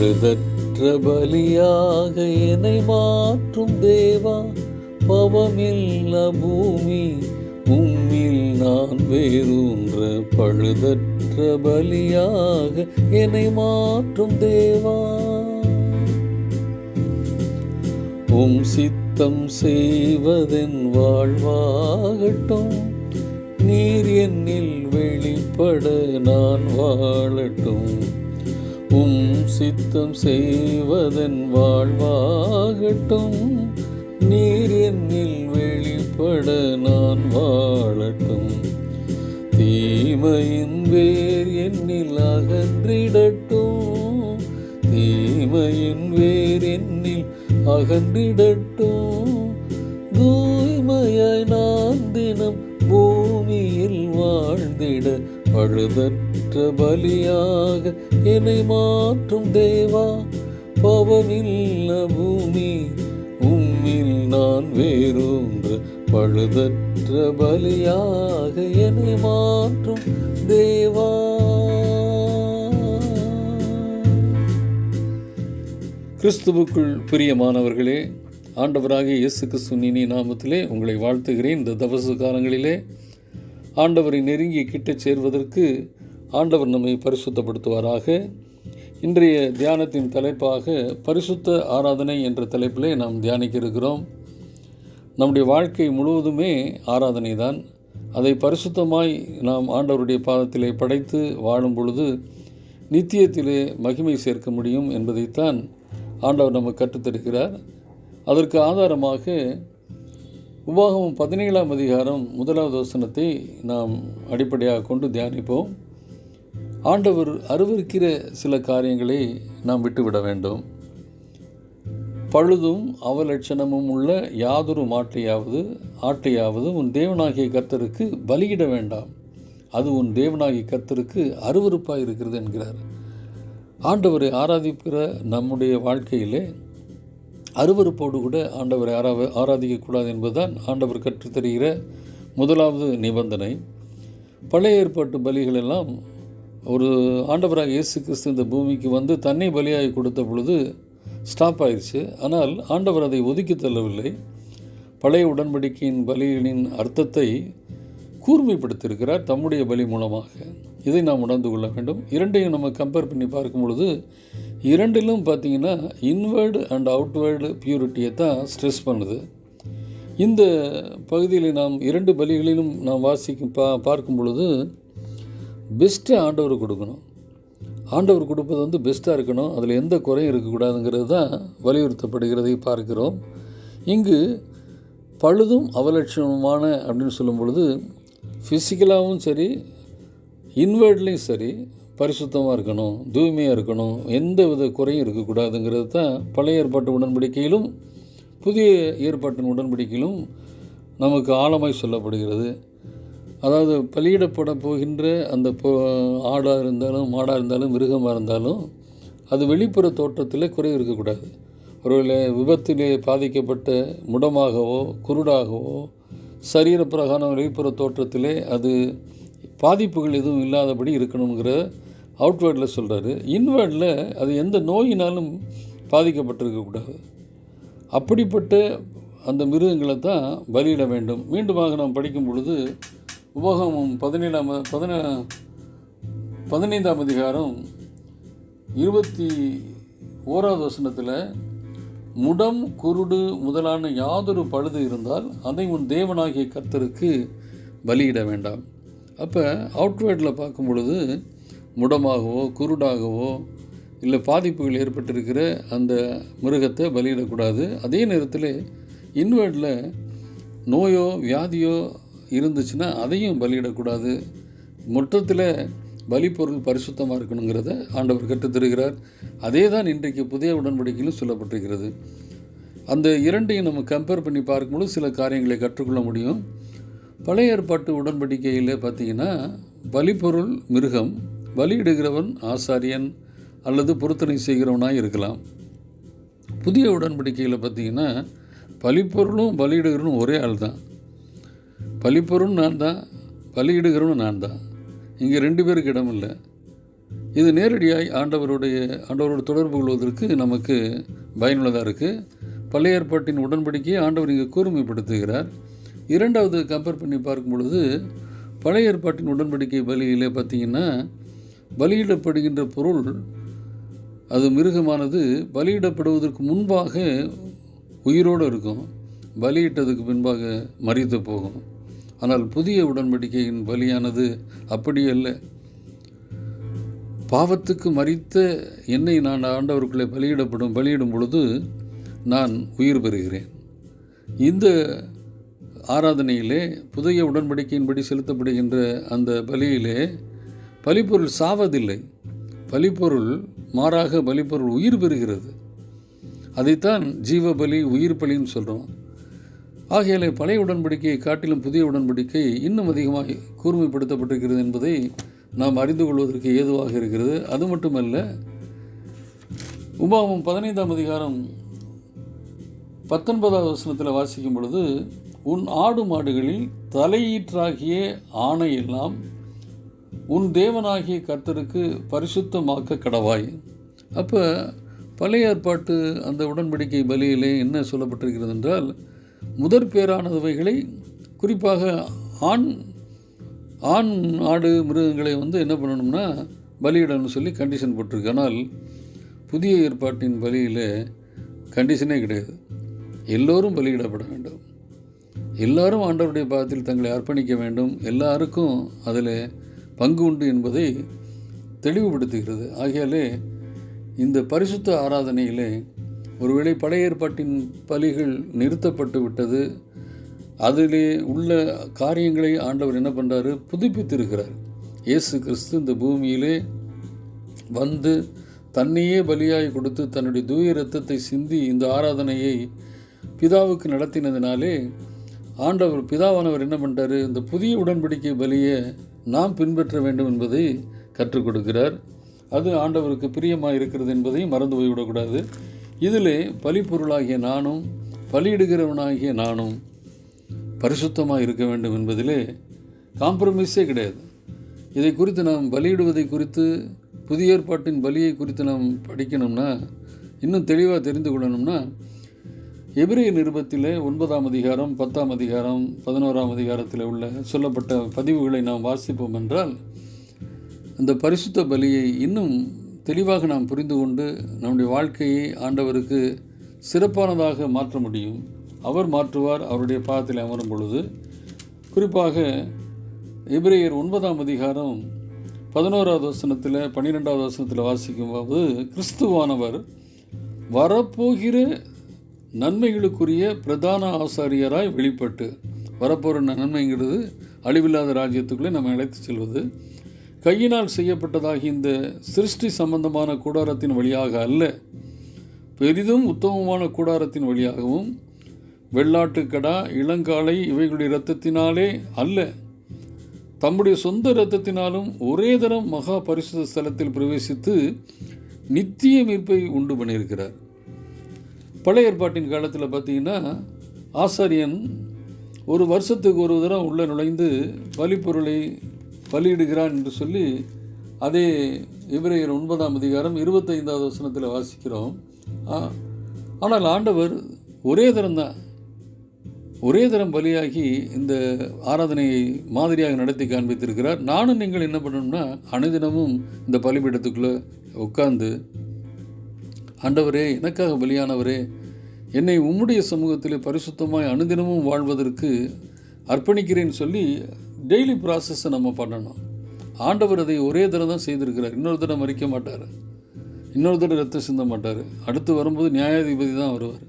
பழுதற்ற பலியாக என்னை மாற்றும் தேவா. பவமில்ல பூமி உம்மில் நான் வேரூன்ற பழுதற்ற பலியாக என்னை மாற்றும் தேவா. உம் சித்தம் செய்வதென் வாழ்வாகட்டும் நீர் என்னில் வெளிப்பட நான் வாழட்டும். உம் சித்தம் செய்வதன் வாழ்வாகட்டும். நீர் என்னில் வெளிப்பட நான் வாழட்டும். தீமையின் வேர் என்னில் அகன்றிடட்டும். தீமையின் வேர் என்னில் அகன்றிடட்டும். தூய்மையாய் நான் தினம் பூமியில் வாழ்ந்திட பழுதற்ற பலியாக என்னை மாற்றும் தேவா பவமில்ல பூமி உம்மில் நான் வேறொன்று பழுதற்ற பலியாக என்னை மாற்றும் தேவா. கிறிஸ்துவுக்குள் பிரியமானவர்களே ஆண்டவராகிய இயேசு கிறிஸ்துவின் நாமத்திலே உங்களை வாழ்த்துகிறேன். இந்த தபசு காலங்களிலே ஆண்டவரை நெருங்கி கிட்டச் சேர்வதற்கு ஆண்டவர் நம்மை பரிசுத்தப்படுத்துவாராக. இன்றைய தியானத்தின் தலைப்பாக பரிசுத்த ஆராதனை என்ற தலைப்பிலே நாம் தியானிக்க இருக்கிறோம் நம்முடைய வாழ்க்கை முழுவதுமே ஆராதனை தான் அதை பரிசுத்தமாய் நாம் ஆண்டவருடைய பாதத்திலே படைத்து வாழும் பொழுது நித்தியத்திலே மகிமை சேர்க்க முடியும் என்பதைத்தான் ஆண்டவர் நமக்கு கற்றுத்தருகிறார். அதற்கு ஆதாரமாக உபாகம் பதினேழாம் அதிகாரம் முதலாவது வசனத்தை நாம் அடிப்படையாக கொண்டு தியானிப்போம். ஆண்டவர் அருவருக்கிற சில காரியங்களை நாம் விட்டுவிட வேண்டும். பழுதும் அவலட்சணமும் உள்ள யாதொரு மாட்டையாவது ஆட்டையாவது உன் தேவனாகிய கர்த்தருக்கு பலியிட வேண்டாம். அது உன் தேவனாகிய கர்த்தருக்கு அருவருப்பாக இருக்கிறது என்கிறார். ஆண்டவரை ஆராதிக்கிற நம்முடைய வாழ்க்கையிலே அருவருப்போடு கூட ஆண்டவரை ஆரா ஆராதிக்கக்கூடாது என்பதுதான் ஆண்டவர் கற்றுத்தருகிற முதலாவது நிபந்தனை. பழைய ஏற்பாட்டு பலிகள் எல்லாம் ஒரு ஆண்டவராக இயேசு கிறிஸ்து இந்த பூமிக்கு வந்து தன்னை பலியாகி கொடுத்த பொழுது ஸ்டாப் ஆயிடுச்சு ஆனால் ஆண்டவர் அதை ஒதுக்கி தள்ளவில்லை. பழைய உடன்படிக்கையின் பலிகளின் அர்த்தத்தை கூர்மைப்படுத்தியிருக்கிறார் தம்முடைய பலி மூலமாக. இதை நாம் உணர்ந்து கொள்ள வேண்டும். இரண்டையும் நம்ம கம்பேர் பண்ணி பார்க்கும் பொழுது இரண்டிலும் பார்த்தீங்கன்னா இன்வேர்டு அண்ட் அவுட்வேர்டு பியூரிட்டியை தான் ஸ்ட்ரெஸ் பண்ணுது. இந்த பகுதியில் நாம் இரண்டு பலிகளிலும் நாம் வாசிக்கும் பா பார்க்கும் பொழுது பெஸ்ட்டு ஆண்டவர் கொடுக்கணும். ஆண்டவர் கொடுப்பது வந்து பெஸ்ட்டாக இருக்கணும். அதில் எந்த குறையும் இருக்கக்கூடாதுங்கிறது தான் வலியுறுத்தப்படுகிறதை பார்க்கிறோம். இங்கு பழுதும் அவலட்சணமான அப்படின்னு சொல்லும் பொழுது ஃபிசிக்கலாகவும் சரி இன்வேர்ட்லேயும் சரி பரிசுத்தமாக இருக்கணும் தூய்மையாக இருக்கணும் எந்த வித குறையும் இருக்கக்கூடாதுங்கிறது தான் பழைய ஏற்பாட்டு உடன்படிக்கையிலும் புதிய ஏற்பாட்டின் உடன்படிக்கையிலும் நமக்கு ஆழமாய் சொல்லப்படுகிறது. அதாவது பலியிடப்பட போகின்ற அந்த போ ஆடாக இருந்தாலும் மாடாக இருந்தாலும் மிருகமாக இருந்தாலும் அது வெளிப்புற தோற்றத்தில் குறை இருக்கக்கூடாது. ஒருவேளை விபத்திலே பாதிக்கப்பட்ட முடமாகவோ குருடாகவோ சரீர பிரகாரம் வெளிப்புற தோற்றத்திலே அது பாதிப்புகள் எதுவும் இல்லாதபடி இருக்கணுங்கிற அவுட்வேர்டில் சொல்கிறாரு இன்வேர்டில் அது எந்த நோயினாலும் பாதிக்கப்பட்டிருக்கக்கூடாது. அப்படிப்பட்ட அந்த மிருகங்களை தான் பலியிட வேண்டும். மீண்டுமாக நாம் படிக்கும் பொழுது உபகமும் பதினேழாம் பதின பதினைந்தாம் அதிகாரம் இருபத்தி ஓராவது வசனத்தில் முடம் குருடு முதலான யாதொரு பழுது இருந்தால் அதை உன் தேவனாகிய கர்த்தருக்கு பலியிட வேண்டாம். அப்போ அவுட்வேர்டில் பார்க்கும் பொழுது முடமாகவோ குருடாகவோ இல்லை பாதிப்புகள் ஏற்பட்டிருக்கிற அந்த மிருகத்தை பலியிடக்கூடாது. அதே நேரத்தில் இன்வேர்டில் நோயோ வியாதியோ இருந்துச்சுன்னா அதையும் பலியிடக்கூடாது. மொத்தத்தில் பலிப்பொருள் பரிசுத்தமாக இருக்கணுங்கிறத ஆண்டவர் கற்றுத்தருகிறார். அதே தான் இன்றைக்கு புதிய உடன்படிக்கையிலும் சொல்லப்பட்டிருக்கிறது. அந்த இரண்டையும் நம்ம கம்பேர் பண்ணி பார்க்கும்போது சில காரியங்களை கற்றுக்கொள்ள முடியும். பழைய ஏற்பாட்டு உடன்படிக்கையில் பார்த்திங்கன்னா பலிப்பொருள் மிருகம் பலியிடுகிறவன் ஆசாரியன் அல்லது பொருத்தனை செய்கிறவனாக இருக்கலாம். புதிய உடன்படிக்கையில் பார்த்திங்கன்னா பலிப்பொருளும் பலியிடுகிறவனும் ஒரே ஆள் தான் பலிப்பொருளும் நான் தான் பலியிடுகிறவனும் நான் தான். இங்கே ரெண்டு பேருக்கு இடம் இல்லை இது நேரடியாக ஆண்டவருடைய ஆண்டவரோடு தொடர்பு கொள்வதற்கு நமக்கு பயனுள்ளதாக இருக்குது பழைய ஏற்பாட்டின் உடன்படிக்கையை ஆண்டவர் இங்கே கூர்மைப்படுத்துகிறார். இரண்டாவது கம்பேர் பண்ணி பார்க்கும் பொழுது பழைய ஏற்பாட்டின் உடன்படிக்கை பலியிலே பார்த்தீங்கன்னா பலியிடப்படுகின்ற பொருள் அது மிருகமானது பலியிடப்படுவதற்கு முன்பாக உயிரோடு இருக்கும். பலியிட்டதுக்கு பின்பாக மறித்து போகும். ஆனால் புதிய உடன்படிக்கையின் பலியானது அப்படி அல்ல பாவத்துக்கு மறித்த என்னை நான் ஆண்டவருக்குள்ளே பலியிடப்படும் பலியிடும் பொழுது நான் உயிர் பெறுகிறேன். இந்த ஆராதனையிலே புதிய உடன்படிக்கையின்படி செலுத்தப்படுகின்ற அந்த பலியிலே பலிப்பொருள் சாவதில்லை. பலிப்பொருள் மாறாக பலிப்பொருள் உயிர் பெறுகிறது. அதைத்தான் ஜீவ பலி உயிர் பலின்னு சொல்கிறோம் ஆகையிலே பழைய உடன்படிக்கையை காட்டிலும் புதிய உடன்படிக்கை இன்னும் அதிகமாக கூர்மைப்படுத்தப்பட்டிருக்கிறது என்பதை நாம் அறிந்து கொள்வதற்கு ஏதுவாக இருக்கிறது. அது மட்டுமல்ல உபாவும் பதினைந்தாம் அதிகாரம் பத்தொன்பதாவது வசனத்தில் வாசிக்கும் பொழுது உன் ஆடு மாடுகளில் தலையீற்றாகிய ஆணையெல்லாம் உன் தேவனாகிய கர்த்தருக்கு பரிசுத்தமாக்க கடவாய். அப்போ பழைய ஏற்பாட்டு அந்த உடன்படிக்கை பலியிலே என்ன சொல்லப்பட்டிருக்கிறது என்றால் முதற் பேரானவைகளை குறிப்பாக ஆண் ஆண் ஆடு மிருகங்களை வந்து என்ன பண்ணணும்னா பலியிடணும்னு சொல்லி கண்டிஷன் போட்டிருக்கு. ஆனால் புதிய ஏற்பாட்டின் பலியில் கண்டிஷனே கிடையாது. எல்லோரும் பலியிடப்பட வேண்டும். எல்லாரும் ஆண்டவருடைய பாதத்தில் தங்களை அர்ப்பணிக்க வேண்டும். எல்லாருக்கும் அதில் பங்கு உண்டு என்பதை தெளிவுபடுத்துகிறது. ஆகையாலே இந்த பரிசுத்த ஆராதனையிலே ஒருவேளை பழைய ஏற்பாட்டின் பலிகள் நிறுத்தப்பட்டு விட்டது அதிலே உள்ள காரியங்களை ஆண்டவர் என்ன பண்ணுறாரு புதுப்பித்திருக்கிறார். இயேசு கிறிஸ்து இந்த பூமியிலே வந்து தன்னையே பலியாய் கொடுத்து தன்னுடைய தூய ரத்தத்தை சிந்தி இந்த ஆராதனையை பிதாவுக்கு நடத்தினதினாலே ஆண்டவர் பிதாவானவர் என்ன பண்ணுறாரு இந்த புதிய உடன்படிக்கை பலியை நாம் பின்பற்ற வேண்டும் என்பதை கற்றுக் கொடுக்கிறார். அது ஆண்டவருக்கு பிரியமாக இருக்கிறது என்பதையும் மறந்து போய்விடக்கூடாது இதிலே பலிப்பொருளாகிய நானும் பலியிடுகிறவனாகிய நானும் பரிசுத்தமாக இருக்க வேண்டும் என்பதிலே காம்ப்ரமைஸே கிடையாது. இதை குறித்து நாம் பலியிடுவதை குறித்து புதிய ஏற்பாட்டின் பலியை குறித்து நாம் படிக்கணும்னா இன்னும் தெளிவாக தெரிந்து கொள்ளணும்னா எபிரிய நிருபத்தில் ஒன்பதாம் அதிகாரம் பத்தாம் அதிகாரம் பதினோராம் அதிகாரத்தில் உள்ள சொல்லப்பட்ட பதிவுகளை நாம் வாசிப்போம் என்றால் அந்த பரிசுத்த பலியை இன்னும் தெளிவாக நாம் புரிந்து கொண்டு நம்முடைய வாழ்க்கையை ஆண்டவருக்கு சிறப்பானதாக மாற்ற முடியும். அவர் மாற்றுவார் அவருடைய பாதத்தில் அமரும் பொழுது. குறிப்பாக இப்ரேயர் ஒன்பதாம் அதிகாரம் பதினோராவது வசனத்தில் பன்னிரெண்டாவது வசனத்தில் வாசிக்கும்போது கிறிஸ்துவானவர் வரப்போகிற நன்மைகளுக்குரிய பிரதான ஆசாரியராய் வெளிப்பட்டு. வரப்போகிற நன்மைங்கிறது அழிவில்லாத ராஜ்யத்துக்குள்ளே நம்ம அழைத்து செல்வது. கையினால் செய்யப்பட்டதாகி இந்த சிருஷ்டி சம்பந்தமான கூடாரத்தின் வழியாக அல்ல. பெரிதும் உத்தமமான கூடாரத்தின் வழியாகவும் வெள்ளாட்டுக்கடா இளங்காலை இவைகளுடைய இரத்தத்தினாலே அல்ல. தம்முடைய சொந்த இரத்தத்தினாலும் ஒரே தரம் மகா பரிசுத்த ஸ்தலத்தில் பிரவேசித்து நித்திய மீட்பை உண்டு பண்ணியிருக்கிறார். பழைய ஏற்பாட்டின் காலத்தில் பார்த்தீங்கன்னா ஆசாரியன் ஒரு வருஷத்துக்கு ஒரு தரம் உள்ளே நுழைந்து பலிப்பொருளை பலியிடுகிறான் என்று சொல்லி அதே இவரையர் ஒன்பதாம் அதிகாரம் இருபத்தைந்தாவது வசனத்தில் வாசிக்கிறோம். ஆனால் ஆண்டவர் ஒரே தரம்தான் ஒரே தரம் பலியாகி இந்த ஆராதனையை மாதிரியாக நடத்தி காண்பித்திருக்கிறார். நானும் நீங்கள் என்ன பண்ணணும்னா அனுதினமும் இந்த பலிபீடத்துக்குள்ளே உட்கார்ந்து ஆண்டவரே எனக்காக பலியானவரே என்னை உம்முடைய சமூகத்தில் பரிசுத்தமாய் அனுதினமும் வாழ்வதற்கு அர்ப்பணிக்கிறேன்னு சொல்லி டெய்லி ப்ராசஸை நம்ம பண்ணணும். ஆண்டவர் அதை ஒரே தடவை தான் செய்திருக்கிறார். இன்னொரு தடவை மறிக்க மாட்டார். இன்னொரு தடவை ரத்தம் சிந்த மாட்டார். அடுத்து வரும்போது நியாயாதிபதி தான் வருவார்.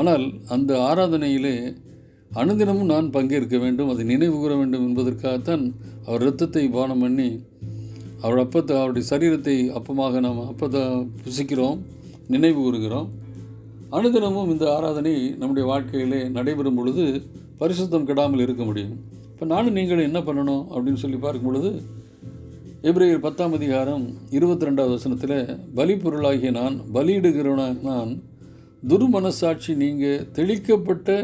ஆனால் அந்த ஆராதனையிலே அனுதினமும் நான் பங்கேற்க வேண்டும் அதை நினைவு கூற வேண்டும் என்பதற்காகத்தான் அவர் இரத்தத்தை பானம் பண்ணி அவர் அப்பத்தை அவருடைய சரீரத்தை அப்பமாக நாம் அப்பத்தை புசிக்கிறோம் நினைவு கூறுகிறோம். அனுதினமும் இந்த ஆராதனை நம்முடைய வாழ்க்கையிலே நடைபெறும் பொழுது பரிசுத்தம் கெடாமல் இருக்க முடியும். இப்போ நானும் நீங்களும் என்ன பண்ணணும் அப்படின்னு சொல்லி பார்க்கும் பொழுது எப்ரேயர் பத்தாம் அதிகாரம் இருபத்தி ரெண்டாவது வசனத்தில் பலிப்பொருளாகிய நான் பலியிடுகிறவன நான் துர்மனசாட்சி நீங்கள் தெளிக்கப்பட்ட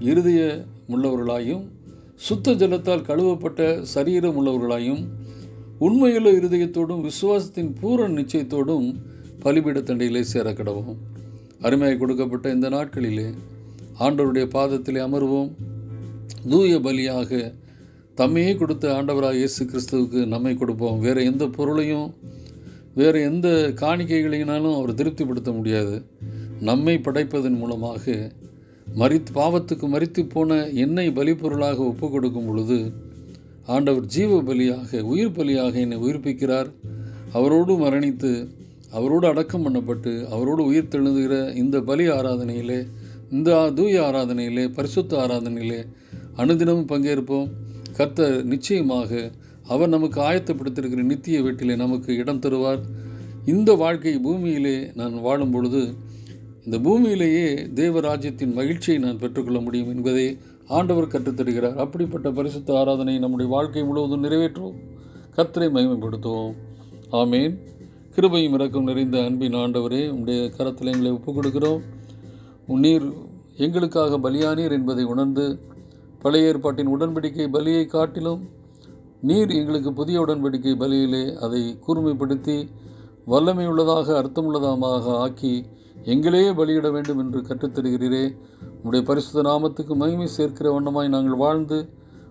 இருதய உள்ளவர்களாயும் சுத்த ஜலத்தால் கழுவப்பட்ட சரீரம் உள்ளவர்களாயும் உண்மையுள்ள இருதயத்தோடும் விசுவாசத்தின் பூரண நிச்சயத்தோடும் பலிபீட தண்டையிலே சேர கிடவோம் அருமையாக கொடுக்கப்பட்ட இந்த நாட்களிலே ஆண்டவருடைய பாதத்திலே அமர்வோம். தூய பலியாக தம்மையே கொடுத்த ஆண்டவராக இயேசு கிறிஸ்துவுக்கு நம்மை கொடுப்போம். வேறு எந்த பொருளையும் வேறு எந்த காணிக்கைகளினாலும் அவர் திருப்திப்படுத்த முடியாது. நம்மை படைப்பதன் மூலமாக மறித்து பாவத்துக்கு மறித்து போன என்னை பலிப்பொருளாக ஒப்பு கொடுக்கும் பொழுது ஆண்டவர் ஜீவ பலியாக உயிர் பலியாக என்னை உயிர்ப்பிக்கிறார். அவரோடு மரணித்து அவரோடு அடக்கம் பண்ணப்பட்டு அவரோடு உயிர் தெழுந்துகிற இந்த பலி ஆராதனையிலே இந்த தூய ஆராதனையிலே பரிசுத்த ஆராதனையிலே அனுதினமும் பங்கேற்போம். கர்த்தர் நிச்சயமாக அவர் நமக்கு ஆயத்தப்படுத்தியிருக்கிற நித்திய வீட்டிலே நமக்கு இடம் தருவார். இந்த வாழ்க்கை பூமியிலே நான் வாழும் பொழுது இந்த பூமியிலேயே தேவராஜ்யத்தின் மகிழ்ச்சியை நான் பெற்றுக்கொள்ள முடியும் என்பதை ஆண்டவர் கற்றுத்தருகிறார் அப்படிப்பட்ட பரிசுத்த ஆராதனை நம்முடைய வாழ்க்கை முழுவதும் நிறைவேற்றுவோம். கர்த்தரை மகிமைப்படுத்துவோம். ஆமேன். கிருபையும் இறக்கம் நிறைந்த அன்பின் ஆண்டவரே உடைய கரத்தில் எங்களை ஒப்புக் கொடுக்கிறோம் நீர் எங்களுக்காக பலியானீர் என்பதை உணர்ந்து பழைய ஏற்பாட்டின் உடன்படிக்கை பலியை காட்டிலும் நீர் எங்களுக்கு புதிய உடன்படிக்கை பலியிலே அதை கூர்மைப்படுத்தி வல்லமையுள்ளதாக அர்த்தமுள்ளதாக ஆக்கி எங்களையே பலியிட வேண்டும் என்று கற்றுத்தருகிறீரே. உம்முடைய பரிசுத்த நாமத்துக்கு மகிமை சேர்க்கிற வண்ணமாய் நாங்கள் வாழ்ந்து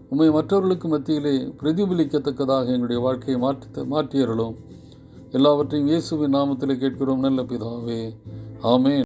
உம்மை மற்றவர்களுக்கு மத்தியிலே பிரதிபலிக்கத்தக்கதாக எங்களுடைய வாழ்க்கையை மாற்றி மாற்றியறலும் எல்லாவற்றையும் இயேசுவின் நாமத்தில் கேட்கிறோம். நல்ல பிதாவே. ஆமே